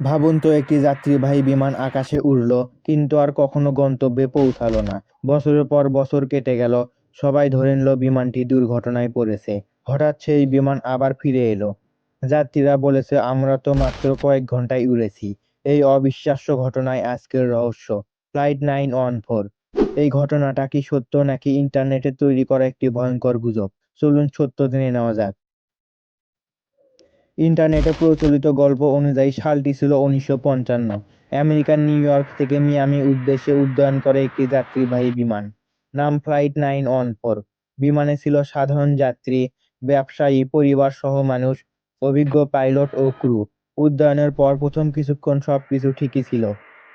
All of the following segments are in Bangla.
ভাবুন তো একটি যাত্রীবাহী বিমান আকাশে উড়ল, কিন্তু আর কখনো গন্তব্যে পৌঁছালো না। বছরের পর বছর কেটে গেল, সবাই ধরে নিল বিমানটি দুর্ঘটনায় পড়েছে। হঠাৎ সেই বিমান আবার ফিরে এলো। যাত্রীরা বলেছে, আমরা তো মাত্র কয়েক ঘন্টায় উড়েছি। এই অবিশ্বাস্য ঘটনায় আজকের রহস্য। Flight nine one four. এই ঘটনাটা কি সত্য নাকি ইন্টারনেটে তৈরি করা একটি ভয়ঙ্কর গুজব? চলুন সত্য জেনে নেওয়া যাক। ইন্টারনেটে প্রচলিত গল্প অনুযায়ী সালটি ছিল উনিশশো পঞ্চান্ন। আমেরিকার নিউ ইয়র্ক থেকে মিয়ামি উদ্দেশ্যে উড্ডয়ন করে একটি যাত্রীবাহী বিমান, নাম ফ্লাইট নাইন ওয়ান ফোর। বিমানে ছিল সাধারণ যাত্রী, ব্যবসায়ী, পরিবার সহ মানুষ, অভিজ্ঞ পাইলট ও ক্রু। উড্ডয়নের পর প্রথম কিছুক্ষণ সবকিছু ঠিকই ছিল।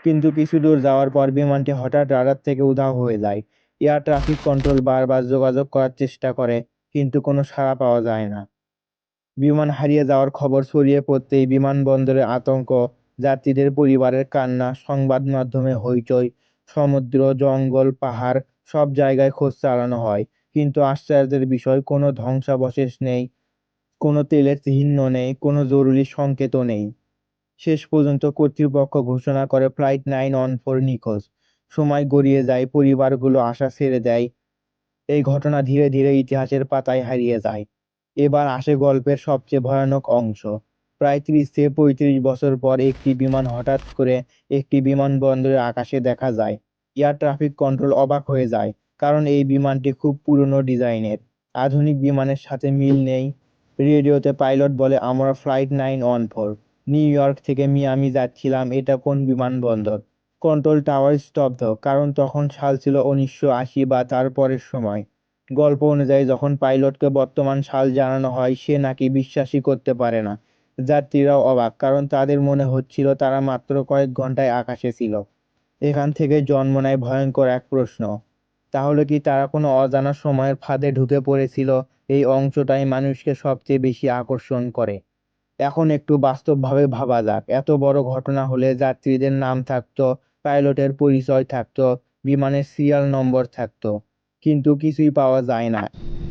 কিন্তু কিছু দূর যাওয়ার পর বিমানটি হঠাৎ রাডার থেকে উধাও হয়ে যায়। এয়ার ট্রাফিক কন্ট্রোল বারবার যোগাযোগ করার চেষ্টা করে, কিন্তু কোনো সাড়া পাওয়া যায় না। বিমান হারিয়ে যাওয়ার খবর ছড়িয়ে পড়তেই বিমানবন্দরে আতঙ্ক। যাত্রীদের পরিবারের কান্না, সংবাদ মাধ্যমে হইচই, সমুদ্র, জঙ্গল, পাহাড়, সব জায়গায় খোঁজ চালানো হয়। কিন্তু আশ্চর্যের বিষয়, কোনো ধ্বংসাবশেষ নেই, কোনো তেলের চিহ্ন নেই, কোনো জরুরি সংকেতও নেই। শেষ পর্যন্ত কর্তৃপক্ষ ঘোষণা করে ফ্লাইট নাইন ওয়ান ফোর নিখোঁজ। সময় গড়িয়ে যায়, পরিবারগুলো আশা ছেড়ে দেয়, এই ঘটনা ধীরে ধীরে ইতিহাসের পাতায় হারিয়ে যায়। এবার আসে গল্পের সবচেয়ে ভয়ানক অংশ। প্রায় ত্রিশ থেকে পঁয়ত্রিশ বছর পর একটি বিমান হঠাৎ করে একটি বিমানবন্দরের আকাশে দেখা যায়। এয়ার ট্রাফিক কন্ট্রোল অবাক হয়ে যায়, কারণ এই বিমানটি খুব পুরনো ডিজাইনের। আধুনিক বিমানের সাথে মিল নেই, রেডিওতে পাইলট বলে, আমরা flight nine one four, New York থেকে মিয়ামি যাচ্ছিলাম, এটা কোন বিমানবন্দর? কন্ট্রোল টাওয়ার স্তব্ধ, কারণ তখন সাল ছিল উনিশশো আশি বা তার পরের সময়। গল্প অনুযায়ী যখন পাইলটকে বর্তমান সাল জানানো হয়, সে নাকি বিশ্বাসই করতে পারে না। যাত্রীরাও অবাক, কারণ তাদের মনে হচ্ছিল তারা মাত্র কয়েক ঘন্টায় আকাশে ছিল। এখান থেকে জন্ম নেয় ভয়ঙ্কর এক প্রশ্ন। তাহলে কি তারা কোনো অজানা সময়ের ফাঁদে ঢুকে পড়েছিল? এই অংশটাই মানুষকে সবচেয়ে বেশি আকর্ষণ করে। এখন একটু বাস্তবভাবে ভাবা যাক। এত বড় ঘটনা হলে যাত্রীদের নাম থাকতো, পাইলটের পরিচয় থাকতো, বিমানের সিরিয়াল নম্বর থাকতো। কিন্তু কিছুই পাওয়া যায় না।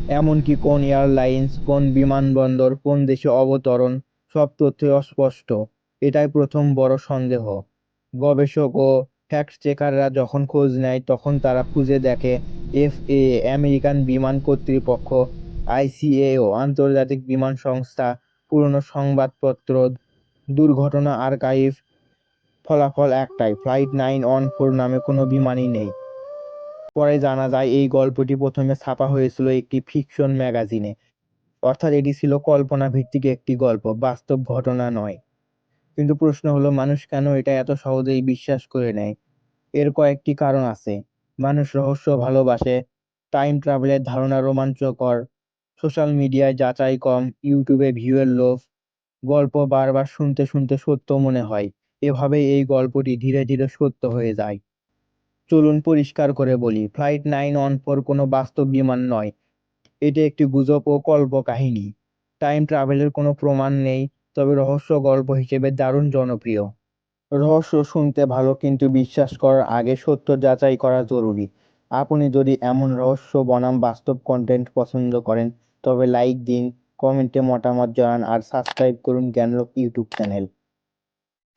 এমনকি কোন এয়ারলাইন্স, কোন বিমানবন্দর, কোন দেশে অবতরণ, সব তথ্যই অস্পষ্ট। এটাই প্রথম বড় সন্দেহ। গবেষক ও ফ্যাক্ট চেকাররা যখন খোঁজ নেয়, তখন তারা খুঁজে দেখে এফএ, আমেরিকান বিমান কর্তৃপক্ষ আইসিএও আন্তর্জাতিক বিমান সংস্থা, পুরনো সংবাদপত্র, দুর্ঘটনা আর্কাইভ, ফলাফল একটাই, ফ্লাইট নাইন ওয়ান ফোর নামে কোনো বিমানই নেই। পরে জানা যায়, এই গল্পটি প্রথমে ছাপা হয়েছিল একটি ফিকশন ম্যাগাজিনে। অর্থাৎ এটি ছিল কল্পনা ভিত্তিক একটি গল্প, বাস্তব ঘটনা নয়। কিন্তু প্রশ্ন হলো, মানুষ কেন এটা এত সহজেই বিশ্বাস করে নেয়? এর কয়েকটি কারণ আছে। মানুষ রহস্য ভালোবাসে, টাইম ট্রাভেলের ধারণা রোমাঞ্চকর, সোশ্যাল মিডিয়ায় যাচাই কম, ইউটিউবে ভিউয়ের লোভ, গল্প বারবার শুনতে শুনতে সত্য মনে হয়। এভাবেই এই গল্পটি ধীরে ধীরে সত্য হয়ে যায়। চলুন পরিষ্কার করে বলি ফ্লাইট নাইন ওয়ান ফোর কোনো বাস্তব বিমান নয়। এটি একটি গুজব ও কল্প কাহিনী টাইম ট্রাভেলের কোনো প্রমাণ নেই, তবে রহস্য গল্প হিসেবে দারুণ জনপ্রিয়। রহস্য শুনতে ভালো, কিন্তু বিশ্বাস করার আগে সত্য যাচাই করা জরুরি। আপনি যদি এমন রহস্য, বনাম বাস্তব কন্টেন্ট পছন্দ করেন, তবে লাইক দিন কমেন্টে মতামত জানান, আর সাবস্ক্রাইব করুন জ্ঞানলোক ইউটিউব চ্যানেল